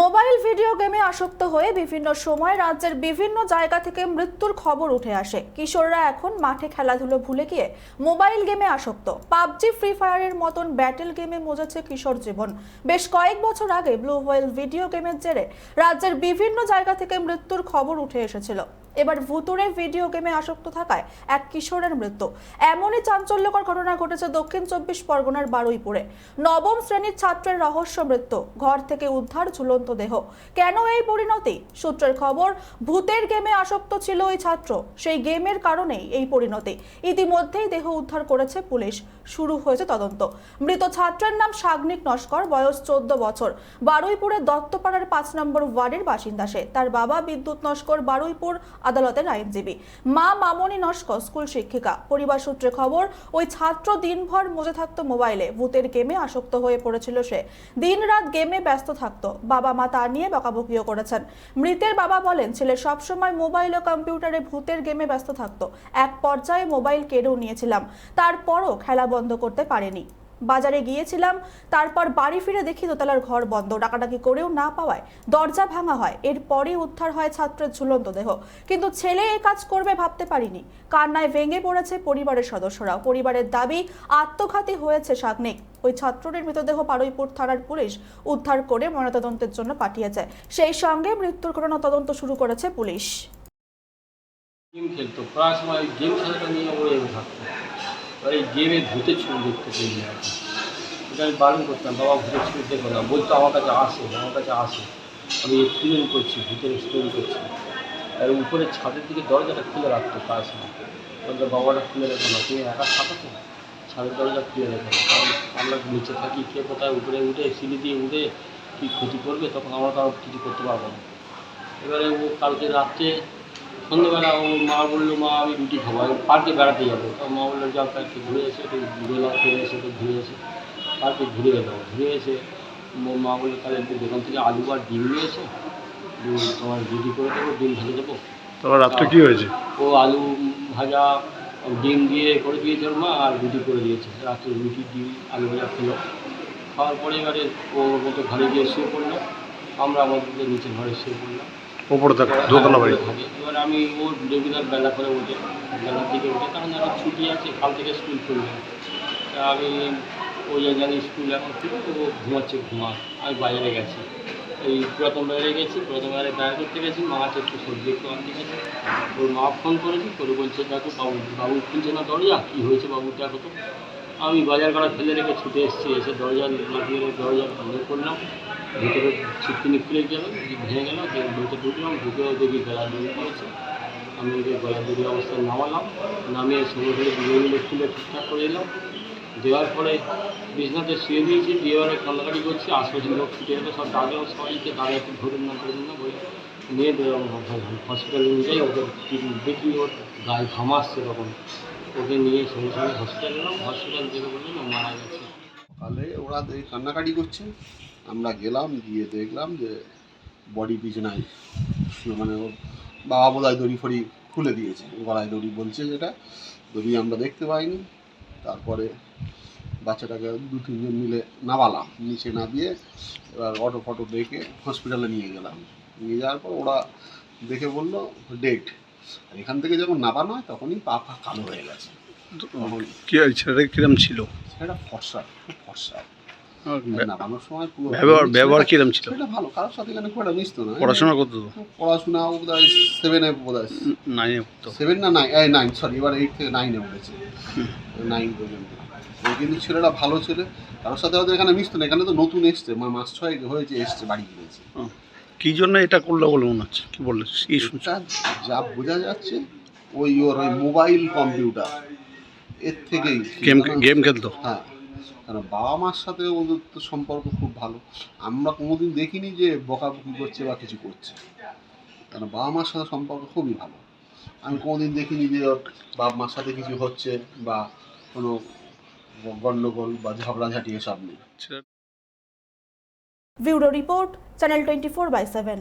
Mobile video গেমে আসক্ত হয়ে বিভিন্ন সময় রাজ্যের বিভিন্ন জায়গা থেকে মৃত্যুর খবর উঠে আসে। কিশোররা এখন মাঠে খেলাধুলো ভুলে গিয়ে মোবাইল গেমে আসক্ত। পাবজি, ফ্রি ফায়ারের মতন ব্যাটেল গেমে মজেছে কিশোর জীবন। বেশ কয়েক বছর আগে ব্লু হোয়েল ভিডিও গেমের জেরে রাজ্যের বিভিন্ন জায়গা থেকে মৃত্যুর খবর উঠে এসেছিল। এবার ভুতুরে ভিডিও গেমে আসক্ত থাকায় এক কিশোরের মৃত্যু। এমনই চাঞ্চল্যকর ঘটনা ঘটেছে দক্ষিণ চব্বিশ পরগনার বারুইপুরে। নবম শ্রেণির ছাত্রের রহস্য মৃত্যু, ঘর থেকে উদ্ধার ঝুলন্ত দেহ। কেন এই পরিণতি? সূত্রের খবর, ভূতের গেমে আসক্ত ছিল ওই ছাত্র। সেই গেমের কারণেই এই পরিণতি। ইতিমধ্যেই দেহ উদ্ধার করেছে পুলিশ। শুরু হয়েছে তদন্ত। মৃত ছাত্রের নাম সাগ্নিক নস্কর, বয়স চোদ্দ বছর। বারুইপুরের দত্তপাড়ার পাঁচ নম্বর ওয়ার্ডের বাসিন্দা সে। তার বাবা বিদ্যুৎ নস্কর, বারুইপুর আদালতের আইনজীবী। মা মামনি নস্কর, স্কুল শিক্ষিকা। পরিবার সূত্রে খবর, ওই ছাত্র দিনভর মজে থাকতো মোবাইলে। ভূতের গেমে আসক্ত হয়ে পড়েছিল সে। দিনরাত গেমে ব্যস্ত থাকতো। বাবা মা তা নিয়ে বকাবকিও করেছেন। মৃতের বাবা বলেন, ছেলে সবসময় মোবাইল ও কম্পিউটারে ভূতের গেমে ব্যস্ত থাকতো। এক পর্যায়ে মোবাইল কেড়েও নিয়েছিলাম। তারপরও খেলা বন্ধ করতে পারেনি। বাজারে গিয়েছিলাম, তারপর বাড়ি ফিরে দেখি দোতলার ঘর বন্ধ। ডাকাডাকি করেও না পাওয়ায় দরজা ভাঙা হয়। এরপরই উদ্ধার হয় ছাত্রের ঝুলন্ত দেহ। কিন্তু ছেলে এ কাজ করবে ভাবতে পারিনি। কান্নায় ভেঙে পড়েছে পরিবারের সদস্যরাও। পরিবারের দাবি, আত্মঘাতী হয়েছে সাগ্নিক ওই ছাত্রটির মৃতদেহ পারুইপুর থানার পুলিশ উদ্ধার করে ময়নাতদন্তের জন্য পাঠিয়েছে। সেই সঙ্গে মৃত্যুর ঘটনা তদন্ত শুরু করেছে পুলিশ। গেম খেলতো। প্রায় সময় গেম খেলাটা নিয়ে এসে থাকতো এই গেমে ভূতের ছবি দেখতে পেয়ে আর কি এটা আমি বারণ করতাম, বাবা ভূতের ছবি দেখো না বলতো আমার কাছে আসে, আমার কাছে আসে। আমি এক্সপিরিয়েন্স করছি, ভূতের এক্সপ্লেন করছি। আর উপরে ছাদের দিকে দরজাটা খুলে রাখতো প্রায় সময় বলতো, বাবাটা খুলে রেখো না, তুমি একা থাকো তো। ছাদের দরজা খুলে রেখো না। কারণ আমরা নিচে থাকি, কে কোথায় উপরে উঠে, সিঁড়ি দিয়ে উঠে কী ক্ষতি করবে, তখন আমরা কারও কিছু করতে পারব না। এবারে ও কালকে রাত্রে সন্ধ্যেবেলা ও মা বলল মা আমি রুটি খাব আমি পার্কে বেড়াতে যাব। তো মা বলল যাও একটু ঘুরে এসে একটু বেলা ফিরে এসে একটু ঘুরে এসে পার্কে ঘুরে এলো ঘুরে এসে ম- বলল তাহলে একটু দোকান থেকে আলু আর ডিম নিয়ে এসো তোমার রুটি করে দেবো ডিম ভেজে দেবো। তারপর রাত্রে কি হয়েছে? ও আলু ভাজা ডিম দিয়ে করে দিয়েছে ওর মা আর রুটি করে দিয়েছে। রাত্রে রুটি ডিম আলু ভাজা খেলো। খাওয়ার পরে এবারে ও ওর মতো ঘরে গিয়ে শুয়ে পড়ল। আমরা আমাদের নিচের ঘরে শুয়ে পড়লাম। ওপরে থাকে, দোতলা বাড়ি। থাকে এবার আমি ওর রেগুলার বেলা করে উঠে বেলার দিকে উঠে, কারণ আমার ছুটি আছে, কাল থেকে স্কুল খুলবে। তা আমি ওই জানি স্কুল এখন খুলবে ও ঘুমাচ্ছে ঘুমা আমি বাজারে গেছি। এই পুরাতন বাজারে গেছি, পুরাতন বাজারে বেড়া করতে গেছি, মা আছে একটু সবজি একটু আনতে গেছে। ওর মা ফোন করেছি, করে বলছে, দেখো বাবু বাবু খুলছে না দরজা? কী হয়েছে বাবু, দেখো তো। আমি বাজার করা ফেলে রেখে ছুটে এসেছি, এসে দরজা লাগিয়ে দরজা বন্ধ করলাম ভিতরে ছিটকিনি খুলে গেল ভেঙে গেল ভিতরে ঢুকলাম, ঢুকেও দেখি গলা দড়ি পড়েছে। আমি ওকে গলা দড়ি অবস্থায় নামালাম, নামিয়ে সঙ্গে দুজন মিলে খুলে ঠিকঠাক করে এলাম। দেওয়ার পরে বিছনাতে শুয়ে দিয়েছি, দিয়ে এবারে কান্নাকাটি করছি, আশপাশের লোক ছুটে এলো, সব ডাকলাম সবাইকে দাঁড়িয়ে একটু ধরুন না ধরুন না বই নিয়ে হসপিটালে নিয়ে যাই ওকে দেখি, ওর গায়ে ঘাম আসছে তখন। ওকে নিয়ে সঙ্গে সঙ্গে হসপিটাল এলাম হসপিটাল থেকে বললেন ও মারা গেছে। তাহলে ওরা কান্নাকাটি করছে। আমরা গেলাম, গিয়ে দেখলাম যে বডি বিছানায় মানে ওর বাবা বোধহয় দড়ি ফড়ি খুলে দিয়েছে। গলায় দড়ি বলছে যেটা। দড়ি আমরা দেখতে পাইনি। তারপরে বাচ্চাটাকে দু, তিনজন মিলে নামালাম। নিচে নামিয়ে এবার অটো ফটো দেখে হসপিটালে নিয়ে গেলাম। নিয়ে যাওয়ার পর ওরা দেখে বলল ডেট আর এখান থেকে যখন নামানো হয় তখনই পা পা কালো হয়ে গেছে। কি ছেলেটা কিরম ছিল? সেটা ফর্সা খুব ফর্সা। ব্য- সময় পুরো ব্যবহার ব্যবহার কিরম ছিল? সেটা ভালো কারোর সাথে এখানে খুব একটা মিশতো না পড়াশোনা করতো পড়াশোনা ও বোধ হয় সেভেনে বোধ হয় নাইনে সেভেন না নাইন এই নাইন সরি এবার এইট থেকে নাইনে উঠেছে নাইন পর্যন্ত। কিন্তু ছেলেটা ভালো ছেলে কারোর সাথে হয়তো এখানে মিশতো না এখানে তো নতুন এসছে মাস ছয় হয়েছে এসছে বাড়ি গিয়েছে কি জন্য এটা করল বলে মনে হচ্ছে? কি বললে? কি শুনছো? যা বোঝা যাচ্ছে ওই ওর ওই মোবাইল কম্পিউটার। এর থেকেই গেম গেম খেলতো? হ্যাঁ কারণ বাবা মার সাথে ওদের তো সম্পর্ক খুব ভালো। আমরা কোনোদিন দেখিনি যে বকাবকি করছে বা কিছু করছে। কারণ বাবা মার সাথে সম্পর্ক খুবই ভালো। আমি কোনোদিন দেখিনি যে ওর বাবা মার সাথে কিছু হচ্ছে বা কোনো গণ্ডগোল বা ঝগড়াঝাটি এসব নেই bureau report channel twenty four by seven.